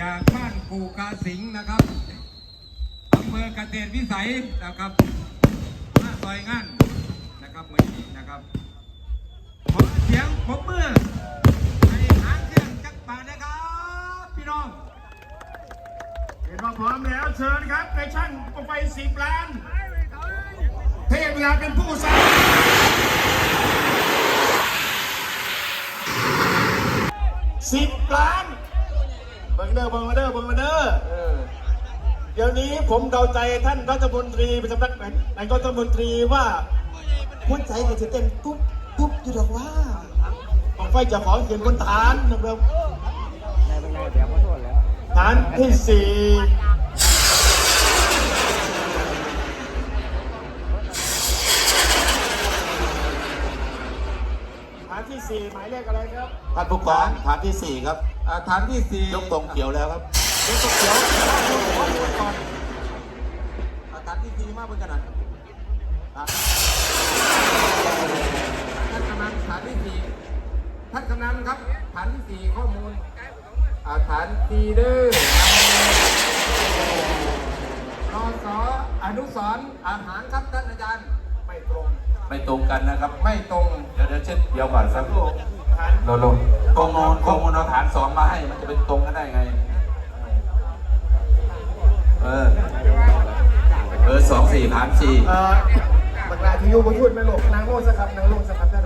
จากบ้านกูกาสิงนะครับอำเภอเกษตรวิสัยนะครับมาซอยงานนะครับเมื่อนี้นะครับขอเสียงผมมือให้หางเครื่องจักรบาทนะครับ พี่น้องเห็นว่าพร้อมแล้วเชิญครับในช่างกไฟสิบล้านเทพเวลาเป็นผู้สร้างสิบล้าน งเด้อเบิ่งมาเด้อเบิ่งมาเด้อเออเดี๋ยวนี้ผมเดาใจท่านรัฐมนตรีประจำรัฐนายกรัฐมนตรีว่าหัวใจก็จะเต้นตุ๊บตุ๊บอยู่ดอกว่าของไฟจะขอเขียนบนฐานนะครับฐานที่สี่ฐานที่สี่หมายเลขอะไรครับ ท่านผู้กองฐานที่สี่ครับ อ่าฐานที่สี่ยกตรงเขียวแล้วครับยกตรงเขียวข้อมูลก่อนอ่าฐานที่สี่มากเหมือนกันนะอ่าท่านกำนันฐานที่สี่ท่านกำนันครับ ฐานที่สี่ข้อมูลอ่าฐานทีเดอร์นอสออนุสรณ์อาหารครับท่านอาจารย์ไม่ตรง ไม่ตรงกันนะครับ ไม่ตรง เดี๋ยวเดี๋ยวเช็ดเดี๋ยวก่อนสักครู่ฐานโลโลข้อมูลข้อมูลเอาฐานสองมาให้ มันจะเป็นตรงกันได้ไง เออ เออสองสี่ฐานสี่ เอ่อบักลาที่อยู่บนชุดไม่หลบนางโลดสักครับนางโลดสักครับกระด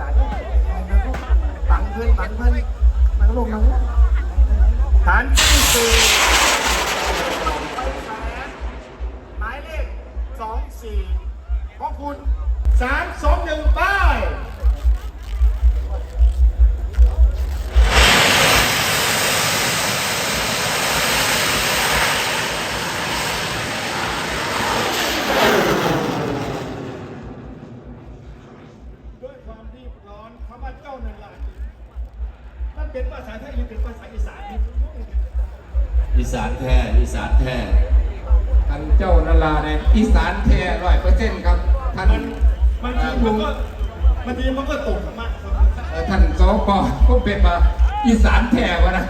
อีสานแท้ร้อยเปอร์เซ็นต์ครับ ท่านมันบางทีมันก็บางทีมันก็ตกธรรมะครับเอ่อท่านสปก็เป็นมาอีสานแท้วะนะ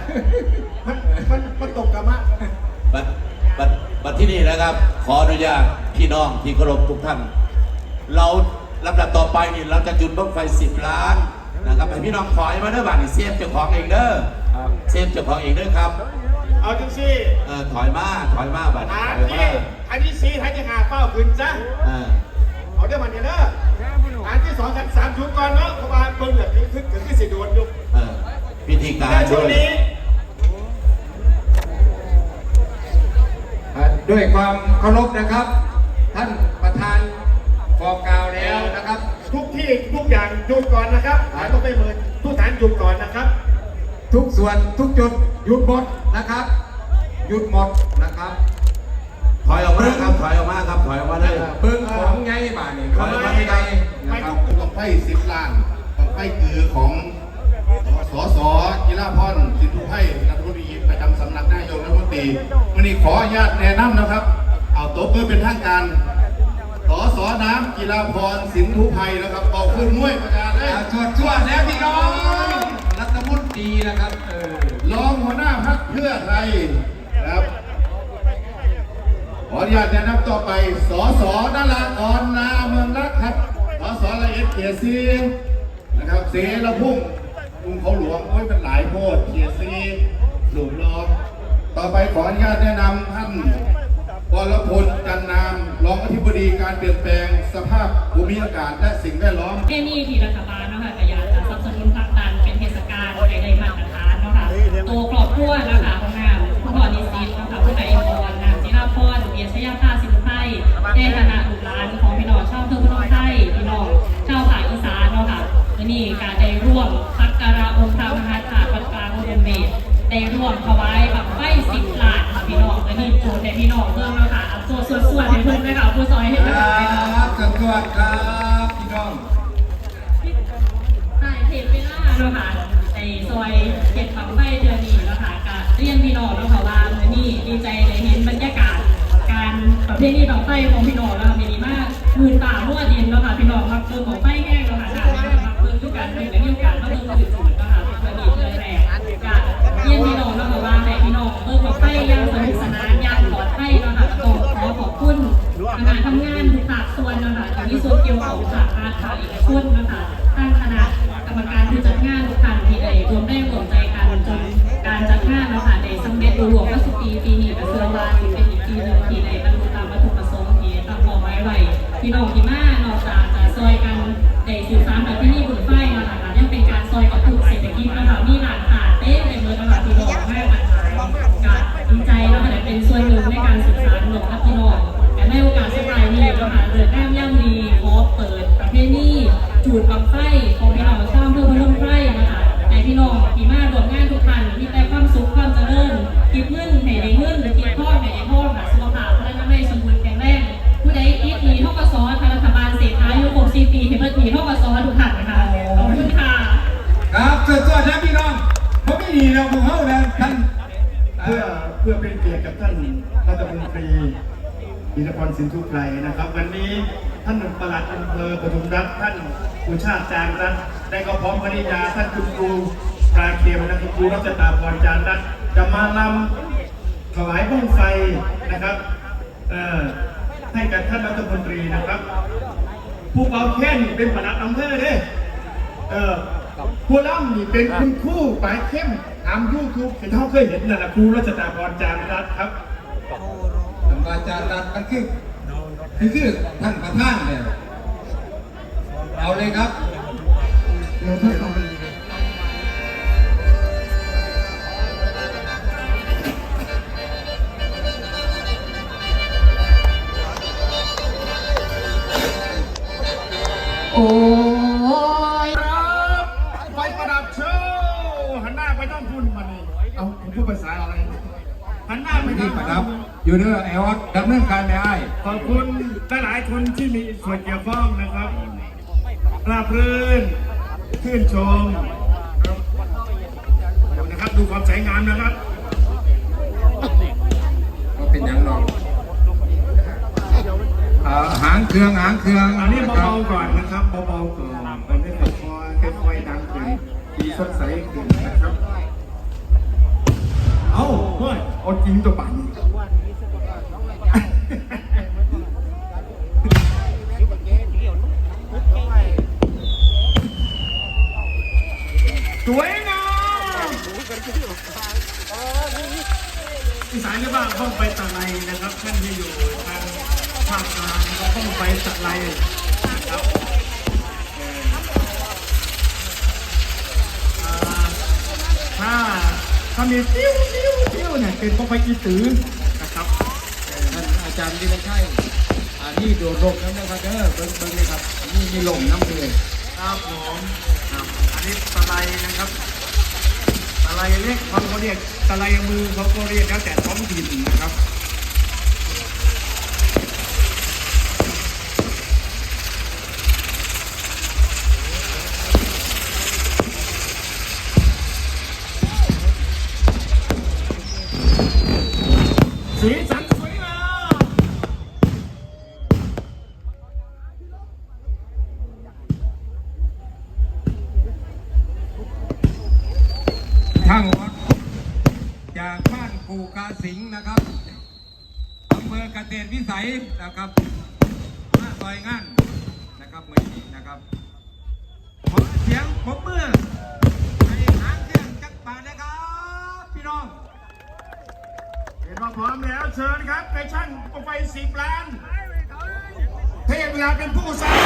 มันมันมันตกธรรมะครับบัดบัดบัดที่นี่นะครับ ขออนุญาตพี่น้องที่เคารพทุกท่าน เราลำดับต่อไปนี่เราจะจุดบ้างไฟสิบล้านนะครับให้พี่น้องถอยมาเด้อบ้านนี่เซฟเจ้าของเองเด้อครับ เซฟเจ้าของเองเด้อครับ เอาจังซี่เออถอยมาถอยมาบัดฐานถอยที่มาฐานที่สี่ฐานที่ห้าเป้าขึ้นซะเออเอาเดี๋ยวมันเนี่ยเด้อฐานที่สองฐานที่สามชุดก่อนเนาะเพราะว่าเบิ่งแบบนี้ขึ้นถึงที่สิโดนอยู่เออพิธีการแต่ช่วงด้วยนี้อ่าด้วยความเคารพนะครับ ท่านประธานบอกกล่าวแล้วนะครับ ทุกที่ทุกอย่างหยุดก่อนนะครับฐานต้องไปเหมือนทุกฐานหยุดก่อนนะครับ ทุกส่วนทุกจุดหยุดหมดนะครับ หยุดหมดนะครับถ อยออกมาครับ ถอยออกมาครับ ถอยออกมาเลยเบิ้งของไงบ้านี่ของไงไงไม่นะคต้รัอบงต้องไฟสิบล้านต้องไฟคือของสสกีฬาพรสินทุไพรัฐมนตรีประจำสำนักนายกรัฐมนตรีวันนี้ขออนุญาตแนะนำนะครับ เอาโต๊ะเพื่อเป็นทางการสสน้ำกีฬาพรสินทุไพนะครับเอาขึ้นมวยประกาศเลยอ่าชวดชวดแล้วพี่น้องรัฐมนตรีนะครับเออรองหัวหน้าพรรคเพื่อไทยนะครับ ขออนุญาตแนะนำต่อไป สสนารากรนาเมืองรักครับ สสละเอียดเกียรติศรีนะครับเสรพุ่งกรุงเขาหลวงโอ้ยเป็นหลายโพดเกียรติศรีหลุมรองต่อไปขออนุญาตแนะนำท่านวรพลจันนามรองอธิบดีการเปลี่ยนแปลงสภาพภูมิอากาศและสิ่งแวดล้อมเทนี่ที่รัฐบาลเนาะค่ะก็อยากจะสนับสนุนผลักดันเป็นเทศกาลให้ได้มาตรฐานเนาะค่ะตัวครอบครัวนะคะ ได้ร่วมถวายแบบไฟสิบล้านค่ะพี่น้องและนี่โปรดให้พี่น้องเพิ่มเนาะค่ะส่วนส่วนส่วนให้เพิ่มเลยค่ะผู้ซอยให้คเพิ่มรัเลยค่ะบสวัสดีครับพี่น้องใช่เทปเวลาเนาะค่ะในซอยเก็บฝังไฟเดือนนี้เนาะค่ะก็เรียนพี่น้องเนาะค่ะว่ามื้อนี้ดีใจได้เห็นบรรยากาศการประเพณีฝังไฟของพี่น้องเนาะค่ะมีดีมากหมื่นป่ามั่วดินเนาะค่ะพี่น้องมักเบิ่งของไฟ พี่น้องที่มา พื่อเพื่อเป็นเกียรติกับท่านรัฐมนตรีอิทธิพรสินทุไกรนะครับ วันนี้ท่านประหลัดอำเภอปทุมรัฐท่านผู้ชาติจารย์รัฐได้ก็พร้อมภริยาท่านคุณครูปลาเคียมและคุณครูรัชตาพรจางรัฐจะมาลำถวายบ้องไฟนะครับเอ่อให้กับท่านรัฐมนตรีนะครับ ผู้เป่าแค่นเป็นปลัดอำเภอเด้เออผู้ล่ำนี่เป็นคุณครูปลายเข้มามยูทูบที่เขาเคยเห็นนั่นแหละครูรัชตาพรจารย์รัฐครับท่านอาจารย์รัฐมันคือคือคือท่านประธานเนี่ยเอาเลยครับ หันหน้าไปที่ที่ประดับอยู่เด้อไอออสดำเนินการไม่ได้ขอบคุณหลายๆคนที่มีส่วนเกี่ยวข้องนะครับราบรื่นชื่นชมนะครับดูความสวยงามนะครับก็เป็นอย่างรองเอ่อหางเครื่องหางเครื่องอันนี้เบาๆก่อนนะครับเบาๆก่อนมันไม่ค่อยค่อยๆดังขึ้นดีสดใสขึ้นนะครับ เอาเฮ้ยเอาจริงตัวปั่นสวยงามอีสานเรียกว่าบ้องไปตะไลนะครับท่านที่อยู่ทางภาคกลางก็บ้องไปตะไลนะครับถ้า ถ้ามีติ้วติ้วติ้วเนี่ยเป็นพวกไปกีตือนะครับท่านอาจารย์ที่ไม่ใช่อันนี้โดดลมน้ำนะครับเด้อเบิ้งเบิ้งเลยครับนี่มีลมน้ำเลยครับผมครับอันนี้ตะไลนะครับตะไลเล็กบางคนเรียกตะไลมือเขาก็เรียกแล้วแต่ท้องถิ่นนะครับ ทางวัดจากบ้านกูกาสิงห์นะครับอำเภอกเกษตรวิสัยนะครับมาซอยงานนะครับมือนี้นะครับขอเสียงผมมือให้หางเครื่องจักรบาทนะครับ พี่น้องเห็นว่าพร้อมแล้วเชิญครับในช่างไฟสิบล้าน เทพเวลาเป็นผู้สร้าง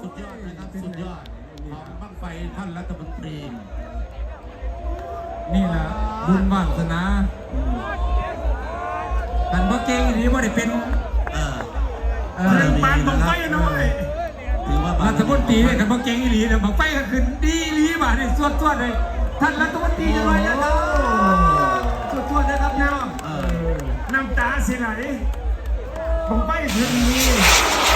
สุดยอดนะครับ สุดยอดของบ้างไฟท่านรัฐมนตรี นี่แหละบุญวาสนาท่านพ่อเก่งอีหลีบ่ได้เป็นเออเอ่อเรื่องปานของไฟน้อยถือว่ารัฐมนตรีเนี่ยท่านพ่อเก่งอีหลีเนี่ยบังไฟก็ขึ้นดีอีหลีบ่าเนี่ยสวดสวดเลย ท่านรัฐมนตรีจะไรนะครับสวดสวดนะครับพี่น้องเออน้ำตาสิไหลผมไปถึงนี้วัน